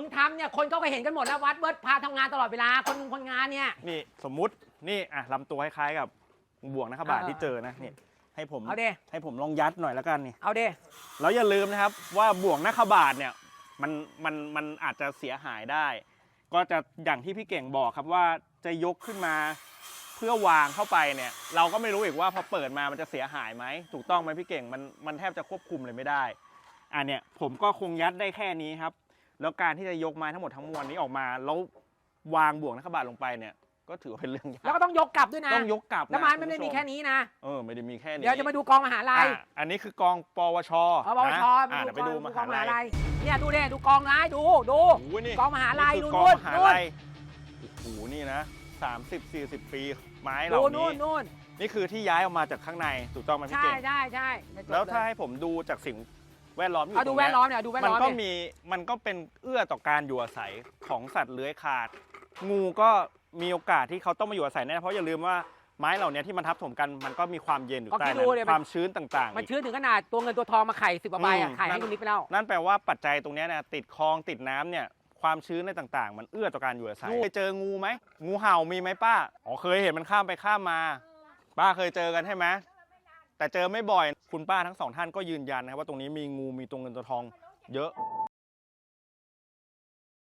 มึงทำเนี่ยคนเขาก็เห็นกันหมดแล้ววัดเบิร์ดพาทำงานตลอดเวลาคนคนงานเนี่ย นี่สมมุตินี่อะลำตัวคล้ายๆกับบ่วงนักขบาทเออที่เจอนะนี่ให้ผมเอาเด้ให้ผมลองยัดหน่อยแล้วกันนี่เอาเด้ แล้วอย่าลืมนะครับว่าบ่วงนักขบาทเนี่ยมันมันมันอาจจะเสียหายได้ ก็จะอย่างที่พี่เก่งบอกครับว่าจะยกขึ้นมาเพื่อวางเข้าไปเนี่ยเราก็ไม่รู้อีกว่าพอเปิดมามันจะเสียหายไหมถูกต้องไหมพี่เก่งมันมันแทบจะควบคุมเลยไม่ได้อะเนี่ยผมก็คงยัดได้แค่นี้ครับ แล้วการที่จะยกไม้ทั้งหมดทั้งมวลนี้ออกมา แล้ววางบ่วงนักขบาทลงไปเนี่ย ก็ถือว่าเป็นเรื่องยากแล้วก็ต้องยกกลับด้วยนะต้องยกกลับแล้วไม้ะมันไม่ได้มีณผู้ชแค่นี้นะเออไม่ได้มีแค่นี้เดี๋ยวจะมาดูกองมหาลัยอะอันนี้คือกองปวชเอาปวชนะอะมาเดี๋ยวไปดูดูกมองหามหาลัลัยยเนี่ยดูเด้ดูกองนะดูดู โอ้โหนี่กองมหาลัยนี่คืดูอกองนู่นมหานู่น ลัยโอ้โหนี่นะ30 40 ปีไม้เหดูล่านู่นี้นนู่นนี่คือที่ย้ายออกมาจากข้างในถูกต้องไหมพี่ใช่เก่ง ใช่ใช่แล้วถ้าให้ผมดูจากสิ่ง แวดล้อมอยู่เอาตดูรงแวเนี้ดยล้อมเนี่ยดูแวดมันล้อมก็เนี่ยมีมันก็เป็นเอื้อต่อการอยู่อาศัยของสัตว์เลื้อยคลานงูก็มีโอกาสที่เขาต้องมาอยู่อาศัยแน่เพราะอย่าลืมว่าไม้เหล่านี้ที่มันทับถมกันมันก็มีความเย็นอยู่ก็ใต้คิดนั้ดูเลยนมันความชื้นต่างๆมันอีก ชื้นถึงขนาดตัวเงินตัวทองมาไข่สิบกว่าใบอะอืม ไข่ให้คุณนิดไปแล้ว นั่นแปลว่าปัจจัยตรงเนี้ยเนี่ยติดคลองติดน้ำเนี่ยความชื้นในต่างๆ มันเอื้อต่อการอยู่อาศัยงูเคยเจองูไหมงูเห่ามีไหมป้าอ๋อเคยเห็นมันข้ามไปข้ามมา ป้าเคยเจอกันใช่ไหมแต่เจอไม่บ่อย คุณป้าทั้งสองท่านก็ยืนยันนะครับว่าตรงนี้มีงูมีตัวเงินตัวทองเยอะ